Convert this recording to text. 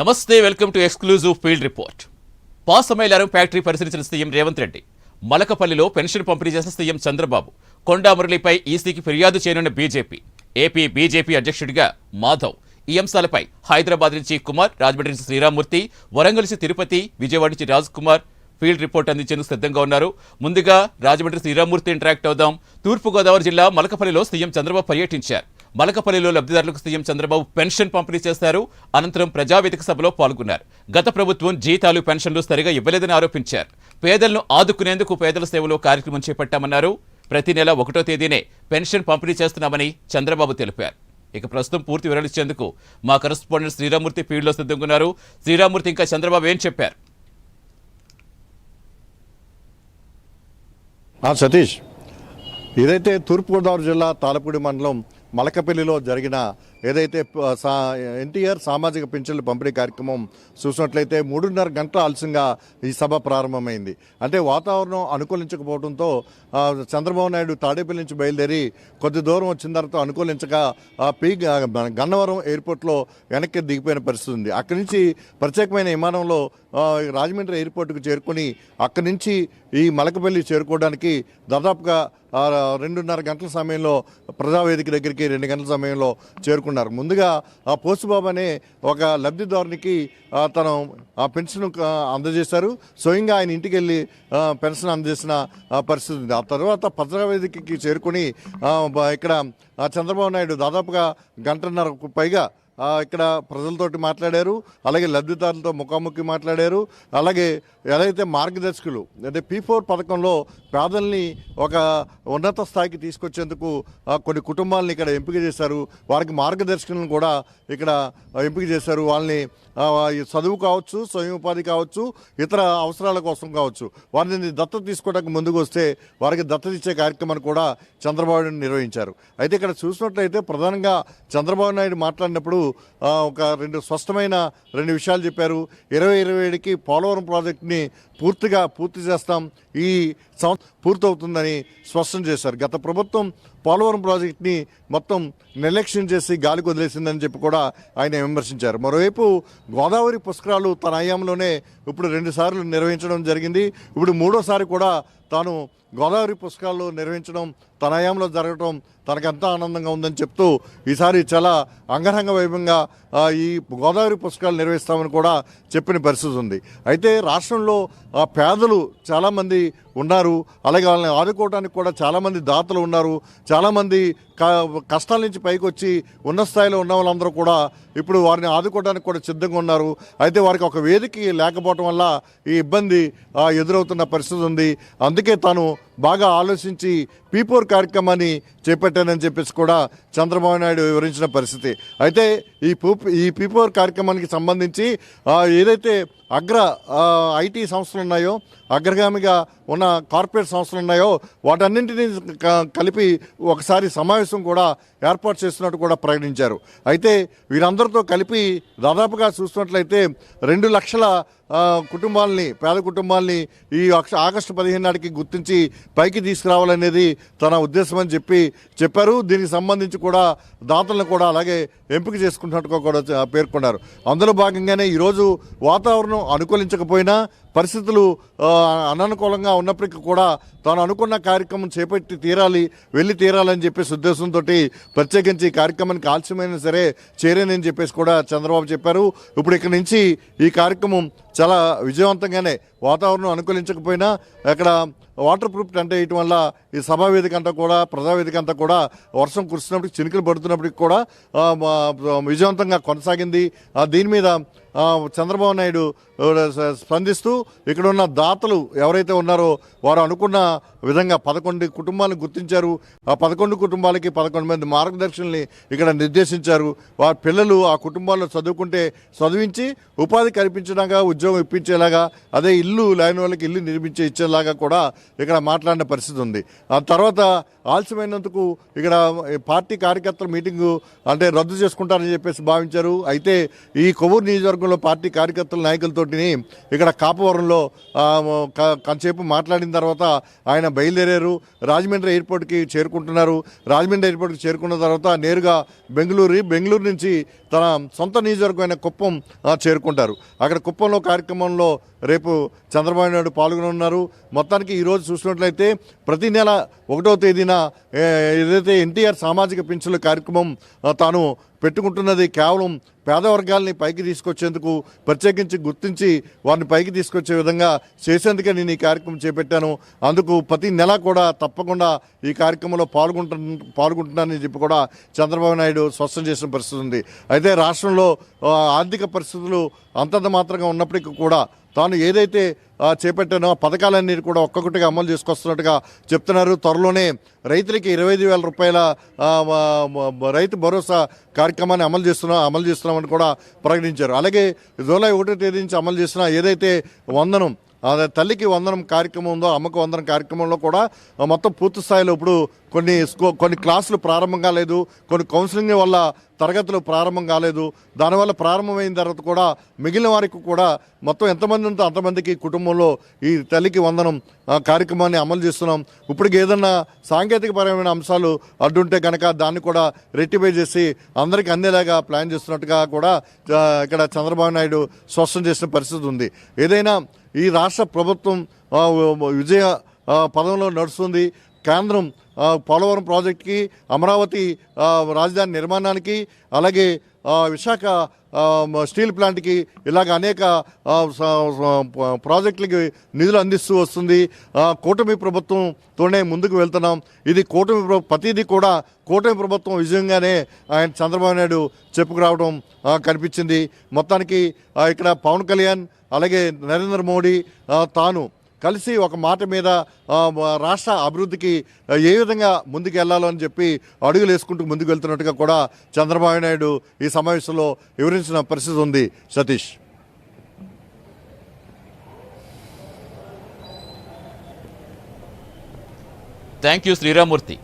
నమస్తే welcome to exclusive field report. Pashamylaram factory పరిశీలించిన CM Revanth Reddy మలకపల్లిలో పెన్షన్ పంపిణీ చేసిన సీఎం చంద్రబాబు కొండా మురళిపై ఈసీకి ఫిర్యాదు చేయనున్న బీజేపీ ఏపీ బీజేపీ అధ్యక్షుడిగా మాధవ్ ఈ అంశాలపై హైదరాబాద్ నుంచి కుమార్ రాజమండ్రి నుంచి శ్రీరామ్మూర్తి వరంగల్ నుంచి తిరుపతి విజయవాడ నుంచి రాజ్ కుమార్ ఫీల్డ్ రిపోర్ట్ అందించేందుకు సిద్ధంగా ఉన్నారు. ముందుగా రాజమండ్రి శ్రీరామ్మూర్తి ఇంటరాక్ట్ అవుదాం. తూర్పుగోదావరి జిల్లా మలకపల్లిలో సీఎం చంద్రబాబు పర్యటించారు. మలకపల్లిలో లబ్ధిదారులకు సీఎం చంద్రబాబు పెన్షన్ పంపిణీ చేశారు. అనంతరం ప్రజావేదిక సభలో పాల్గొన్నారు. గత ప్రభుత్వం జీతాలు పెన్షన్లు సరిగా ఇవ్వలేదని ఆరోపించారు. పేదలను ఆదుకునేందుకు పేదల సేవలో కార్యక్రమం చేపట్టామన్నారు. ప్రతి నెల ఒకటో తేదీనే పెన్షన్ పంపిణీ చేస్తున్నామని చంద్రబాబు తెలిపారు. ఇక ప్రస్తుతం పూర్తి వివరాలు ఇచ్చేందుకు మా కరెస్పాండెంట్ శ్రీరామూర్తి ఫీల్డ్లో సిద్ధంగున్నారు. శ్రీరామూర్తి ఇంకా చంద్రబాబు ఏం చెప్పారు? సతీష్ ఏదైతే తూర్పుగోదావరి జిల్లా తాలపూడి మండలం మలకపల్లిలో జరిగిన ఏదైతే సా ఎన్టీఆర్ సామాజిక పింఛన్లు పంపిణీ కార్యక్రమం చూసినట్లయితే మూడున్నర గంటల ఆలస్యంగా ఈ సభ ప్రారంభమైంది. అంటే వాతావరణం అనుకూలించకపోవడంతో చంద్రబాబు నాయుడు తాడేపల్లి నుంచి బయలుదేరి కొద్ది దూరం వచ్చిన తర్వాత అనుకూలించక పీ గన్నవరం ఎయిర్పోర్ట్లో వెనక్కి దిగిపోయిన పరిస్థితి ఉంది. అక్కడి నుంచి ప్రత్యేకమైన విమానంలో రాజమండ్రి ఎయిర్పోర్ట్కు చేరుకొని అక్కడి నుంచి ఈ మలకపల్లి చేరుకోవడానికి దాదాపుగా రెండున్నర గంటల సమయంలో ప్రజావేదిక దగ్గరికి రెండు గంటల సమయంలో చేరుకున్నారు ముందుగా ఆ పోసుబాబు అనే ఒక లబ్ధిదారునికి తను ఆ పెన్షన్ అందజేశారు. స్వయంగా ఆయన ఇంటికి వెళ్ళి ఆ, పెన్షన్ అందజేసిన పరిస్థితి ఉంది. ఆ తర్వాత పత్రవేదికకి చేరుకొని ఇక్కడ చంద్రబాబు నాయుడు దాదాపుగా గంటన్నరకు పైగా ఇక్కడ ప్రజలతోటి మాట్లాడారు అలాగే లబ్ధిదారులతో ముఖాముఖి మాట్లాడారు అలాగే ఎలాగైతే మార్గదర్శకులు అంటే పీ ఫోర్ పథకంలో పేదల్ని ఒక ఉన్నత స్థాయికి తీసుకొచ్చేందుకు కొన్ని కుటుంబాలను ఇక్కడ ఎంపిక చేశారు వారికి మార్గదర్శకులను కూడా ఇక్కడ ఎంపిక చేశారు వాళ్ళని చదువు కావచ్చు స్వయం ఉపాధి కావచ్చు ఇతర అవసరాల కోసం కావచ్చు వారిని దత్తత తీసుకోవడానికి ముందుకు వస్తే వారికి దత్తత ఇచ్చే కార్యక్రమాన్ని కూడా చంద్రబాబు నాయుడు నిర్వహించారు. అయితే ఇక్కడ చూసినట్లయితే ప్రధానంగా చంద్రబాబు నాయుడు మాట్లాడినప్పుడు ఒక రెండు స్పష్టమైన రెండు విషయాలు చెప్పారు. ఇరవై ఇరవై ఏడుకి పోలవరం ప్రాజెక్టుని పూర్తిగా పూర్తి చేస్తాం. ఈ సంవత్సరం పూర్తవుతుందని స్పష్టం చేశారు. గత ప్రభుత్వం పోలవరం ప్రాజెక్ట్ని మొత్తం నిర్లక్ష్యం చేసి గాలికి వదిలేసిందని చెప్పి కూడా ఆయన విమర్శించారు. మరోవైపు గోదావరి పుష్కరాలు తన హయాంలోనే ఇప్పుడు రెండుసార్లు నిర్వహించడం జరిగింది. ఇప్పుడు మూడోసారి కూడా తాను గోదావరి పుస్తకాల్లో నిర్వహించడం తన హయాంలో జరగడం తనకెంత ఆనందంగా ఉందని చెప్తూ ఈసారి చాలా అంగరంగ వైభవంగా ఈ గోదావరి పుస్తకాలు నిర్వహిస్తామని కూడా చెప్పిన పరిస్థితి ఉంది. అయితే రాష్ట్రంలో ఆ, పేదలు చాలామంది ఉన్నారు అలాగే వాళ్ళని ఆదుకోవడానికి కూడా చాలామంది దాతలు ఉన్నారు చాలామంది కష్టాల నుంచి పైకి వచ్చి ఉన్న స్థాయిలో ఉన్న వాళ్ళందరూ కూడా ఇప్పుడు వారిని ఆదుకోవడానికి కూడా సిద్ధంగా ఉన్నారు. అయితే వారికి ఒక వేదిక లేకపోవడం వల్ల ఈ ఇబ్బంది ఎదురవుతున్న పరిస్థితి ఉంది. అందుకే తాను బాగా ఆలోచించి పీపోర్ కార్యక్రమాన్ని చేపట్టానని చెప్పేసి కూడా చంద్రబాబు నాయుడు వివరించిన పరిస్థితి. అయితే ఈ పూప్ ఈ పీపోర్ కార్యక్రమానికి సంబంధించి ఏదైతే అగ్ర ఐటీ సంస్థలు ఉన్నాయో అగ్రగామిగా ఉన్న కార్పొరేట్ సంస్థలు ఉన్నాయో వాటన్నింటినీ కలిపి ఒకసారి సమావేశం కూడా ఏర్పాటు చేస్తున్నట్టు కూడా ప్రకటించారు. అయితే వీరందరితో కలిపి దాదాపుగా చూస్తున్నట్లయితే రెండు లక్షల కుటుంబాలని పేద కుటుంబాలని ఈ ఆగస్టు పదిహేను నాటికి గుర్తించి పైకి తీసుకురావాలనేది తన ఉద్దేశం అని చెప్పి చెప్పారు. దీనికి సంబంధించి కూడా దాతలను కూడా అలాగే ఎంపిక చేసుకుంటున్నట్టుగా కూడా పేర్కొన్నారు. అందులో భాగంగానే ఈరోజు వాతావరణం అనుకూలించకపోయినా పరిస్థితులు అననుకూలంగా ఉన్నప్పటికీ కూడా తాను అనుకున్న కార్యక్రమం చేపట్టి తీరాలి వెళ్ళి తీరాలని చెప్పేసి ఉద్దేశంతో ప్రత్యేకించి ఈ కార్యక్రమానికి ఆలస్యమైనా సరే చేరేనని చెప్పేసి కూడా చంద్రబాబు చెప్పారు. ఇప్పుడు ఇక్కడి నుంచి ఈ కార్యక్రమం చాలా విజయవంతంగానే వాతావరణం అనుకూలించకపోయినా అక్కడ వాటర్ ప్రూఫ్ టెంట్ వేయటం వల్ల ఈ సభా వేదిక అంతా కూడా ప్రజావేదిక అంతా కూడా వర్షం కురిసినప్పటికి చినుకులు పడుతున్నప్పటికి కూడా విజయవంతంగా కొనసాగింది. ఆ, దీని మీద చంద్రబాబు నాయుడు స్పందిస్తూ ఇక్కడ ఉన్న దాతలు ఎవరైతే ఉన్నారో వారు అనుకున్న విధంగా పదకొండు కుటుంబాలను గుర్తించారు. ఆ పదకొండు కుటుంబాలకి పదకొండు మంది మార్గదర్శుల్ని ఇక్కడ నిర్దేశించారు. వారి పిల్లలు ఆ కుటుంబాల్లో చదువుకుంటే చదివించి ఉపాధి కల్పించడానికి ఉద్యోగం ఇప్పించేలాగా అదే ఇల్లు లేని వాళ్ళకి ఇల్లు నిర్మించే ఇచ్చేలాగా కూడా ఇక్కడ మాట్లాడిన పరిస్థితి ఉంది. ఆ తర్వాత ఆలస్యమైనందుకు ఇక్కడ పార్టీ కార్యకర్తల మీటింగు అంటే రద్దు చేసుకుంటారని చెప్పేసి భావించారు. అయితే ఈ కొవ్వూరు నియోజకవర్గం నియోజకవర్గంలో పార్టీ కార్యకర్తల నాయకులతోటిని ఇక్కడ కాపవరంలో ఆ, కొంతసేపు మాట్లాడిన తర్వాత ఆయన బయలుదేరారు. రాజమండ్రి ఎయిర్పోర్ట్కి చేరుకుంటున్నారు. రాజమండ్రి ఎయిర్పోర్ట్కి చేరుకున్న తర్వాత నేరుగా బెంగళూరు బెంగళూరు నుంచి తన సొంత నియోజకవర్గమైన కుప్పం చేరుకుంటారు. అక్కడ కుప్పంలో కార్యక్రమంలో రేపు చంద్రబాబు నాయుడు పాల్గొనున్నారు మొత్తానికి ఈరోజు చూసినట్లయితే ప్రతి నెల ఒకటో తేదీన ఏదైతే ఎన్టీఆర్ సామాజిక పింఛన్ల కార్యక్రమం తాను పెట్టుకుంటున్నది కేవలం పేద వర్గాల్ని పైకి తీసుకొచ్చేందుకు ప్రత్యేకించి గుర్తించి వారిని పైకి తీసుకొచ్చే విధంగా చేసేందుకే నేను ఈ కార్యక్రమం చేపట్టాను. అందుకు ప్రతి నెల కూడా తప్పకుండా ఈ కార్యక్రమంలో పాల్గొంటు పాల్గొంటున్నానని చెప్పి కూడా చంద్రబాబు నాయుడు స్పష్టం చేసిన పరిస్థితి ఉంది. అయితే రాష్ట్రంలో ఆర్థిక పరిస్థితులు అంతంత మాత్రంగా ఉన్నప్పటికీ కూడా తాను ఏదైతే ఆ, చేపట్టానో పథకాలన్నీ కూడా ఒక్కొక్కటిగా అమలు చేసుకొస్తున్నట్టుగా చెప్తున్నారు. త్వరలోనే రైతులకి ఇరవై ఐదు వేల రూపాయల రైతు భరోసా కార్యక్రమాన్ని అమలు చేస్తున్నాం అమలు చేస్తున్నామని కూడా ప్రకటించారు. అలాగే జూలై ఒకటో తేదీ నుంచి అమలు చేసిన ఏదైతే వందనం తల్లికి వందనం కార్యక్రమం ఉందో అమ్మకు వందనం కార్యక్రమంలో కూడా మొత్తం పూర్తి స్థాయిలో ఇప్పుడు కొన్ని కొన్ని క్లాసులు ప్రారంభం కాలేదు కొన్ని కౌన్సిలింగ్ వల్ల తరగతులు ప్రారంభం కాలేదు. దానివల్ల ప్రారంభమైన తర్వాత కూడా మిగిలిన వారికి కూడా మొత్తం ఎంతమంది ఉంటే అంతమందికి కుటుంబంలో ఈ తల్లికి వందనం కార్యక్రమాన్ని అమలు చేస్తున్నాం. ఇప్పటికి ఏదన్నా సాంకేతికపరమైన అంశాలు అడ్డుంటే కనుక దాన్ని కూడా రెక్టిఫై చేసి అందరికీ అందేలాగా ప్లాన్ చేస్తున్నట్టుగా కూడా ఇక్కడ చంద్రబాబు నాయుడు స్పష్టం చేసిన పరిస్థితి ఉంది. ఏదైనా ఈ రాష్ట్ర ప్రభుత్వం విజయ పదంలో నడుస్తుంది కేంద్రం పోలవరం ప్రాజెక్టుకి అమరావతి రాజధాని నిర్మాణానికి అలాగే విశాఖ స్టీల్ ప్లాంట్కి ఇలాగ అనేక ప్రాజెక్టులకి నిధులు అందిస్తూ వస్తుంది. కూటమి ప్రభుత్వంతోనే ముందుకు వెళ్తున్నాం. ఇది కూటమి ప్రతిదీ కూడా కూటమి ప్రభుత్వం విజయంగానే ఆయన చంద్రబాబు నాయుడు చెప్పుకురావడం కనిపించింది. మొత్తానికి ఇక్కడ పవన్ కళ్యాణ్ అలాగే నరేంద్ర మోడీ తాను కలిసి ఒక మాట మీద రాష్ట్ర అభివృద్ధికి ఏ విధంగా ముందుకు వెళ్ళాలో అని చెప్పి అడుగులు వేసుకుంటూ ముందుకు వెళ్తున్నట్టుగా కూడా చంద్రబాబు నాయుడు ఈ సమావేశంలో వివరించిన పరిస్థితి ఉంది. సతీష్. Thank you Sriramurthy